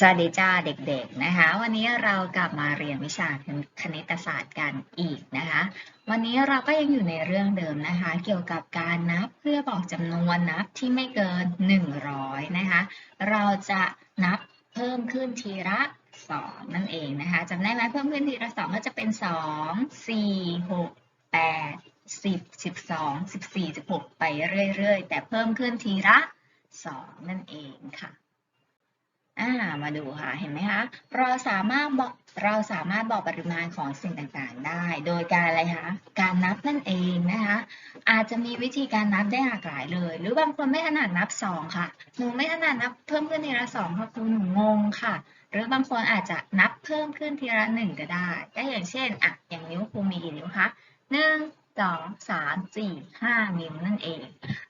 สวัสดีจ้าเด็กๆนะคะ วันนี้เรากลับมาเรียนวิชาคณิตศาสตร์กันอีกนะคะ วันนี้เราก็ยังอยู่ในเรื่องเดิมนะคะ เกี่ยวกับการนับเพื่อบอกจำนวนนับที่ไม่เกิน 100 นะคะ เราจะนับเพิ่มขึ้นทีละ 2 นั่นเองนะคะจำได้ไหมเพิ่มขึ้นทีละ 2 ก็จะเป็น 2 4 6 8 10 12 14 16 ไปเรื่อยๆ แต่เพิ่มขึ้นทีละ 2 นั่นเองค่ะ อ่ามาดูค่ะ เห็นไหมคะ เราสามารถบอกเราสามารถบอกปริมาณของสิ่งต่างๆ ได้ โดยการอะไรคะ การนับนั่นเองนะคะ อาจจะมีวิธีการนับได้หลากหลายเลย หรือบางคนไม่ถนัดนับสองค่ะ หนูไม่ถนัดนับเพิ่มขึ้นทีละสองค่ะครูหนูงงค่ะ หรือบางคนอาจจะนับเพิ่มขึ้นทีละหนึ่งก็ได้ก็อย่างเช่นอะอย่างนิ้วครูมีกี่นิ้วคะหนึ่ง สองสามสี่ห้านิ้วนั่นเอง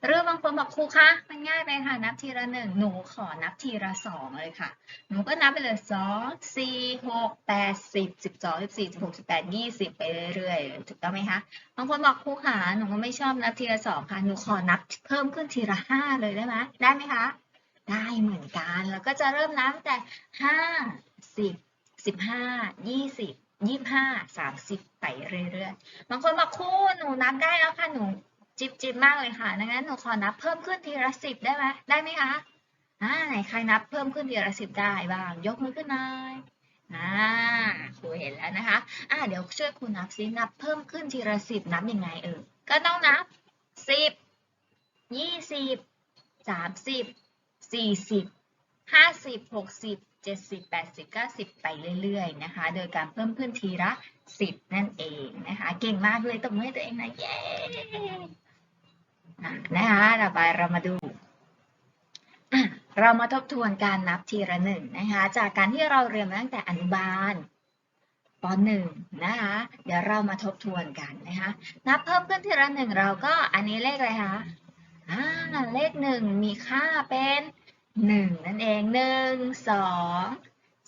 หรือบางคนบอกครูคะมันง่ายไปค่ะ นับทีละหนึ่งหนูขอนับทีละสองเลยค่ะ หนูก็นับไปเลยสองสี่หกแปดสิบสิบสองสิบสี่สิบหกสิบแปดยี่สิบไปเรื่อยๆถูกต้องไหมคะบางคนบอกครูคะหนูก็ไม่ชอบนับทีละสองค่ะหนูขอนับเพิ่มขึ้นทีละห้าเลยได้ไหมได้ไหมคะได้เหมือนกันแล้วก็จะเริ่มนับแต่ห้าสิบสิบห้ายี่สิบยี่ห้าสามสิบ ไปเรื่อยๆ บางคนบอกครูหนูนับได้แล้วค่ะหนูจิบจิบมากเลยค่ะดังนั้นหนูขอนับเพิ่มขึ้นทีละสิบได้ไหมได้ไหมคะอ่าไหนใครนับเพิ่มขึ้นทีละสิบได้บ้าง ยกมือขึ้นหน่อยอ่าครูเห็นแล้วนะคะอ่าเดี๋ยวช่วยครูนับซินับเพิ่มขึ้นทีละสิบนับยังไงเออก็ต้องนับสิบยี่สิบสามสิบสี่สิบห้าสิบหกสิบ เจ็ดสิบแปดสิบเก้าสิบไปเรื่อยๆนะคะ โดยการเพิ่มขึ้นทีละสิบนั่นเองนะคะ เก่งมากเลยตบมือให้ตัวเองนะเย้นะคะต่อไปเรามาดู เรามาทบทวนการนับทีละหนึ่งนะคะ จากการที่เราเรียนมาตั้งแต่อนุบาลปหนึ่งนะคะ เดี๋ยวเรามาทบทวนกันนะคะ นับเพิ่มขึ้นทีละหนึ่งเราก็อันนี้เลขอะไรคะอ่าเลขหนึ่งมีค่าเป็น หนึ่งนั่นเองหนึ่งสอง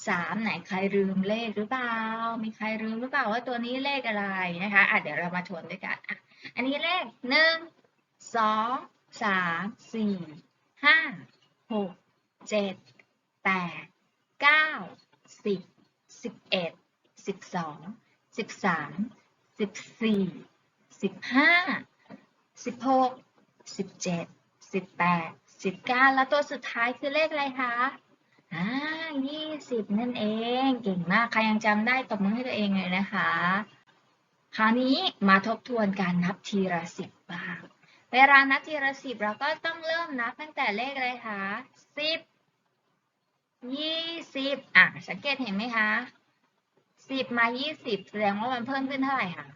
สามไหนใครลืมเลขหรือเปล่า มีใครลืมหรือเปล่าว่าตัวนี้เลขอะไรนะคะอะเดี๋ยวเรามาทวนด้วยกันอะอันนี้เลขหนึ่งสองสามสี่ห้าหกเจ็ดแปดเก้าสิบสิบเอ็ดสิบสองสิบสามสิบสี่สิบห้าสิบหกสิบเจ็ดสิบแปด สิบเก้าแล้วตัวสุดท้ายคือเลขอะไรคะ อ่ายี่สิบนั่นเอง เก่งมาก ใครยังจำได้ตบมือให้ตัวเองเลยนะคะ คราวนี้มาทบทวนการนับทีละสิบบ้าง เวลานับทีละสิบเราก็ต้องเริ่มนับตั้งแต่เลขอะไรคะสิบยี่สิบอะ สังเกตเห็นไหมคะสิบมายี่สิบแสดงว่ามันเพิ่มขึ้นเท่าไหร่คะ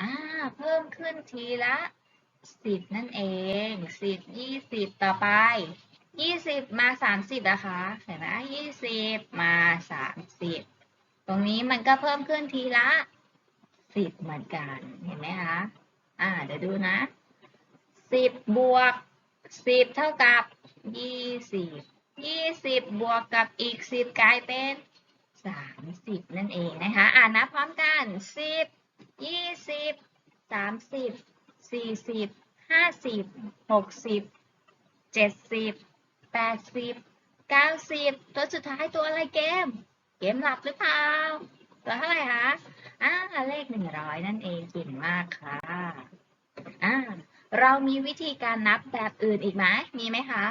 อ่า เพิ่มขึ้นทีละ สิบนั่นเองสิบยี่สิบต่อไปยี่สิบมาสามสิบนะคะเห็นไหมยี่สิบมาสามสิบตรงนี้มันก็เพิ่มขึ้นทีละสิบเหมือนกันเห็นไหมคะอ่าเดี๋ยวดูนะสิบบวกสิบเท่ากับยี่สิบยี่สิบบวกกับอีกสิบกลายเป็นสามสิบนั่นเองนะคะ อ่านนับพร้อมกันสิบยี่สิบสามสิบ สี่สิบห้าสิบหกสิบเจ็ดสิบแปดสิบเก้าสิบตัวสุดท้ายตัวอะไรเกม เกมหลับหรือเปล่าตัวเท่าไหร่คะอ่าเลขหนึ่งร้อยนั่นเองเก่งมากค่ะอ่าเรามีวิธีการนับแบบอื่นอีกไหมมีไหมคะ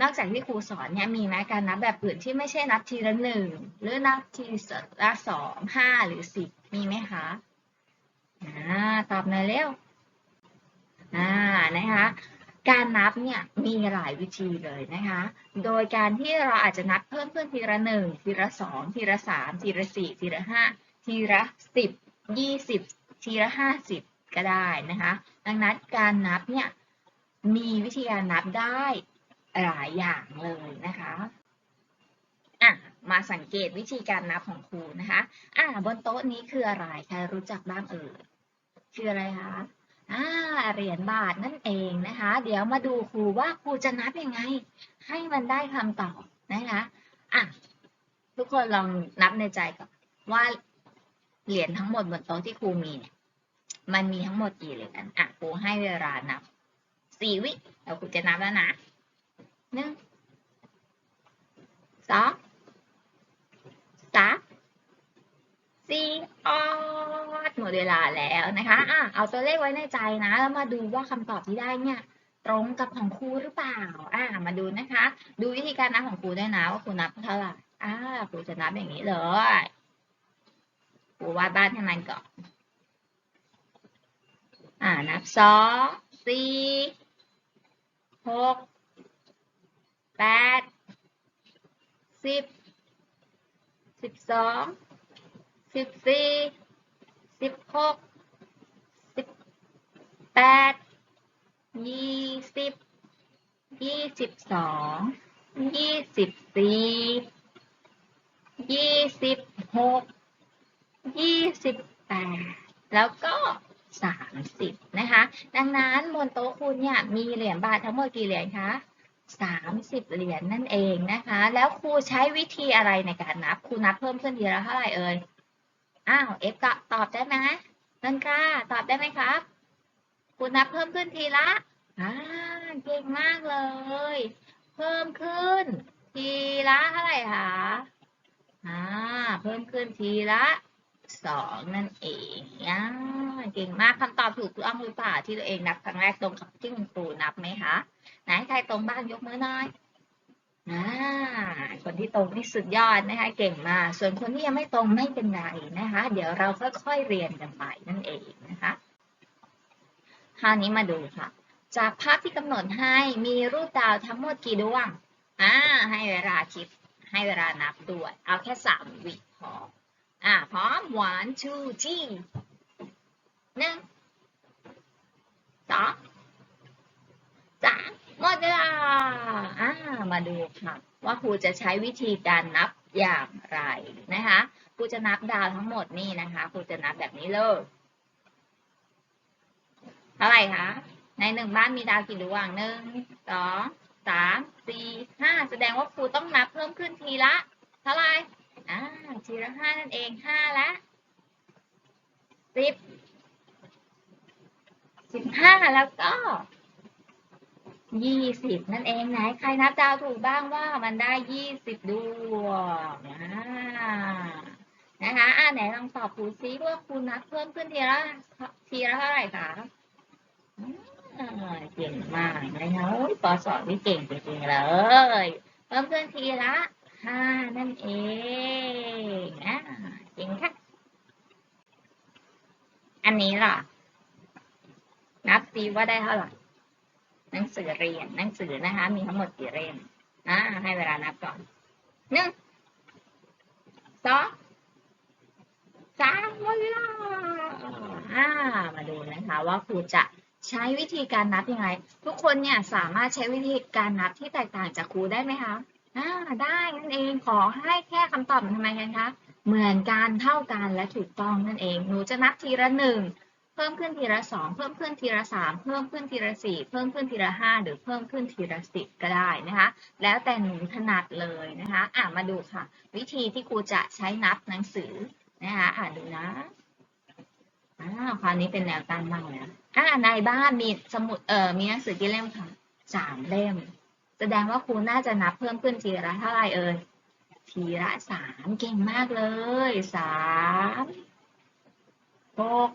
นอกจากที่ครูสอนเนี่ยมีไหมการนับแบบอื่นที่ไม่ใช่นับทีละหนึ่งหรือนับทีละสองห้าหรือสิบมีไหมคะอ่าตอบหน่อยเร็ว อ่านะคะการนับเนี่ยมีหลายวิธีเลยนะคะ โดยการที่เราอาจจะนับเพิ่มขึ้นทีละหนึ่งทีละสองทีละสามทีละสี่ทีละห้าทีละสิบยี่สิบทีละห้าสิบก็ได้นะคะ ดังนั้นการนับเนี่ยมีวิธีการนับได้หลายอย่างเลยนะคะอะมาสังเกตวิธีการนับของครูนะคะอะบนโต๊ะนี้คืออะไรใครรู้จักบ้างเอ่ยคืออะไรคะ อ่าเหรียญบาทนั่นเองนะคะ เดี๋ยวมาดูครูว่าครูจะนับยังไง ให้มันได้คำตอบนะคะอะทุกคนลองนับในใจก่อนว่าเหรียญทั้งหมดบนโต๊ะที่ครูมีเนี่ยมันมีทั้งหมดกี่เหรียญอะครูให้เวลานับสี่วิเดี๋ยวครูจะนับแล้วนะหนึ่งสองสาม ดเวลาแล้วนะคะอะเอาตัวเลขไว้ในใจนะ แล้วมาดูว่าคำตอบที่ได้เนี่ย ตรงกับของครูหรือเปล่า อ่ามาดูนะคะ ดูวิธีการนับของครูด้วยนะว่าครูนับเท่าไหร่อ่าครูจะนับอย่างนี้เลยครูวาดบ้านให้มันก่อนอ่านับสองสี่หกแปดสิบสิบสอง สิบสี่สิบหกสิบแปดยี่สิบยี่สิบสองยี่สิบสี่ยี่สิบหกยี่สิบแปดแล้วก็สามสิบนะคะ ดังนั้นบนโต๊ะคุณเนี่ยมีเหรียญบาททั้งหมดกี่เหรียญคะสามสิบเหรียญนั่นเองนะคะ แล้วครูใช้วิธีอะไรในการนับ ครูนับเพิ่มขึ้นทีละเท่าไหร่เอ่ย อ้าวเอฟก็ตอบได้ไหมนันกล้าตอบได้ไหมครับครูนับเพิ่มขึ้นทีละอ่าเก่งมากเลย เพิ่มขึ้น ทีละเท่าไหร่คะอ่าเพิ่มขึ้นทีละสองนั่นเองอ่าเก่งมากคำตอบถูกต้องหรือเปล่าที่ตัวเองนับครั้งแรกตรงกับที่คุณครูนับไหมคะไหนใครตรงบ้างยกมือหน่อย คนที่ตรงนี่สุดยอดนะคะเก่งมากส่วนคนที่ยังไม่ตรงไม่เป็นไรนะคะ เดี๋ยวเราค่อยๆเรียนกันไปนั่นเองนะคะคราวนี้มาดูค่ะ จากภาพที่กำหนดให้มีรูปดาวทั้งหมดกี่ดวงอ่าให้เวลาคิดให้เวลานับด้วยเอาแค่สามวิพออ่าพร้อม one two three หนึ่งสองสามหมดเวลา อ่า มาดูค่ะ ว่าครูจะใช้วิธีการนับอย่างไรนะคะครูจะนับดาวทั้งหมดนี่นะคะครูจะนับแบบนี้เลยเท่าไหร่คะในหนึ่งบ้านมีดาวกี่ดวงหนึ่งสองสามสี่ห้าแสดงว่าครูต้องนับเพิ่มขึ้นทีละเท่าไหร่อ่าทีละห้านั่นเองห้าละสิบสิบห้าแล้วก็ ยี่สิบนั่นเองไหนใครนับดาวถูกบ้างว่ามันได้ยี่สิบดวงนะคะอ่าไหนลองตอบครูซิว่าครูนับเพิ่มขึ้นทีละทีละเท่าไหร่คะอ่าเก่งมากนะคะโอ้ยปสอนนี่เก่งจริงๆเลยเพิ่มขึ้นทีละห้านั่นเองอ่าเก่งค่ะอันนี้ล่ะ นับซีว่าได้เท่าไหร่ หนังสือเรียนหนังสือนะคะ มีทั้งหมดกี่เล่มอ่าให้เวลานับก่อนหนึ่งสองสามหมดเวลาอ่ามาดูนะคะว่าครูจะใช้วิธีการนับยังไง ทุกคนเนี่ยสามารถใช้วิธีการนับที่แตกต่างจากครูได้ไหมคะอ่าได้นั่นเองขอให้แค่คำตอบทำไมกันคะเหมือนกันเท่ากันและถูกต้องนั่นเอง หนูจะนับทีละหนึ่ง พิ่มขึ้นทีละสองเพิ่มขึ้นทีละสามเพิ่มขึ้นทีละสี่เพิ่มขึ้นทีละห้าหรือเพิ่มขึ้นทีละสิบก็ได้นะคะ แล้วแต่หนูถนัดเลยนะคะอ่ามาดูค่ะ วิธีที่ครูจะใช้นับหนังสือนะคะอ่าดูนะอ่าคราวนี้เป็นแนวตั้งมากแล้วอ่าในบ้านมีสมุดเอ่อมีหนังสือกี่เล่มคะสามเล่ม แสดงว่าครูน่าจะนับเพิ่มขึ้นทีละเท่าไหร่เอ่ยทีละสามเก่งมากเลยสามหก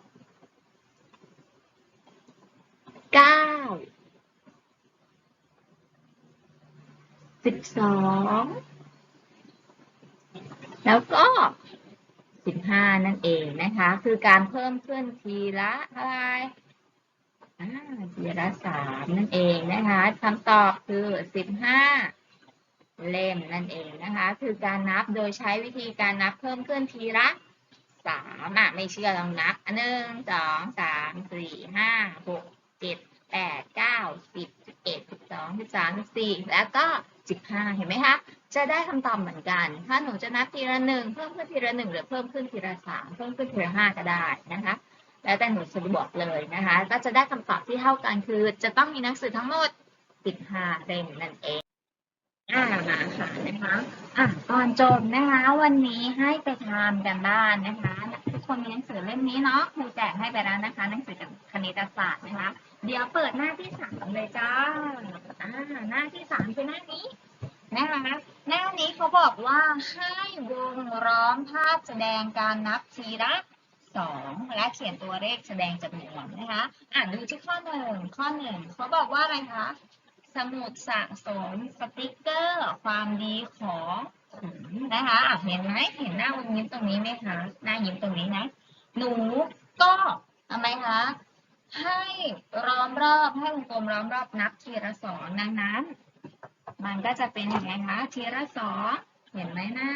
เก้าสิบสองแล้วก็สิบห้านั่นเองนะคะ คือการเพิ่มขึ้นทีละเท่าไหร่อ่าทีละสามนั่นเองนะคะคำตอบคือสิบห้าเล่มนั่นเองนะคะ คือการนับโดยใช้วิธีการนับเพิ่มขึ้นทีละสามอะไม่เชื่อลองนับหนึ่งสองสามสี่ห้าหก เจ็ดแปดเก้าสิบสิบเอ็ดสิบสองสิบสามสิบสี่แล้วก็สิบห้าเห็นไหมคะ จะได้คำตอบเหมือนกัน ถ้าหนูจะนับทีละหนึ่งเพิ่มขึ้นทีละหนึ่งหรือเพิ่มขึ้นทีละสามเพิ่มขึ้นทีละห้าก็ได้นะคะ แล้วแต่หนูสะดวกเลยนะคะ ก็จะได้คำตอบที่เท่ากันคือ จะต้องมีหนังสือทั้งหมดสิบห้าเล่มนั่นเองอ่ามาค่ะนะคะอะก่อนจบนะคะ วันนี้ให้ไปทำกันบ้านนะคะ คนมีหนังสือเล่มนี้เนาะครูแจกให้ไปแล้วนะคะ หนังสือจากคณิตศาสตร์นะคะ เดี๋ยวเปิดหน้าที่สามเลยจ้าอ่าหน้าที่สามคือหน้านี้นะคะหน้านี้เขาบอกว่าให้วงล้อมภาพแสดงการนับทีละสสองและเขียนตัวเลขแสดงจำนวนนะคะ อ่านดูที่ข้อหนึ่งข้อหนึ่งเขาบอกว่าอะไรคะ สมุดสะสมสติกเกอร์ความดีของนนะคะอะเห็นไหมเห็นหน้าวงยิ้มตรงนี้ไหมคะหน้ายิ้มตรงนี้นะ หนูก็ทำไมคะให้ล้อมรอบให้วงกลมล้อมรอบนับทีละสองดังนั้น มันก็จะเป็นยังไงคะทีละสองเห็นไหมนะ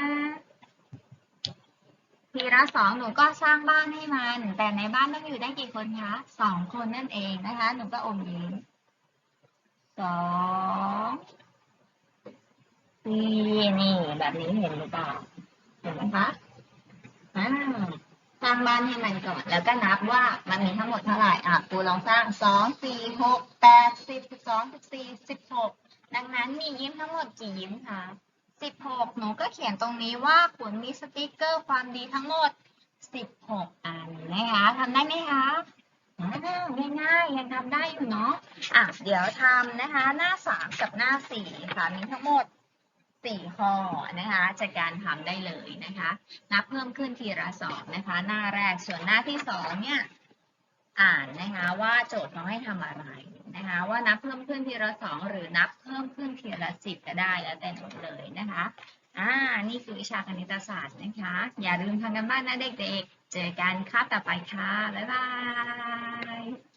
ทีละสองหนูก็สร้างบ้านให้มัน แต่ในบ้านต้องอยู่ได้กี่คนคะสองคนนั่นเองนะคะ หนูก็อมยิ้ม สองสี่นี่แบบนี้เห็นหรือเปล่าเห็นไหมคะอ่าสร้างบ้านให้มันก่อน แล้วก็นับว่ามันมีทั้งหมดเท่าไหร่อะปูลองสร้างสองสี่หกแปดสิบสิบสองสิบสี่สิบหกดังนั้นมียิ้มทั้งหมดกี่ยิ้มคะสิบหกหนูก็เขียนตรงนี้ว่าขุนมีสติกเกอร์ความดีทั้งหมดสิบหกอันนะคะทำได้ไหมคะ ง่ายๆยังทำได้อยู่เนาะอะเดี๋ยวทำนะคะ หน้าสามกับหน้าสี่ค่ะมีทั้งหมดสี่ข้อนะคะจากการทำได้เลยนะคะ นับเพิ่มขึ้นทีละสองนะคะ หน้าแรกส่วนหน้าที่สองเนี่ยอ่านนะคะว่าโจทย์เขาให้ทำอะไรนะคะว่านับเพิ่มขึ้นทีละสองหรือนับเพิ่มขึ้นทีละสิบก็ได้แล้วแต่หนูเลยนะคะ อ่า นี่คือวิชาคณิตศาสตร์นะคะ อย่าลืมทำกันบ้านนะเด็กๆ เจอกันคาบต่อไปค่ะ บ๊ายบาย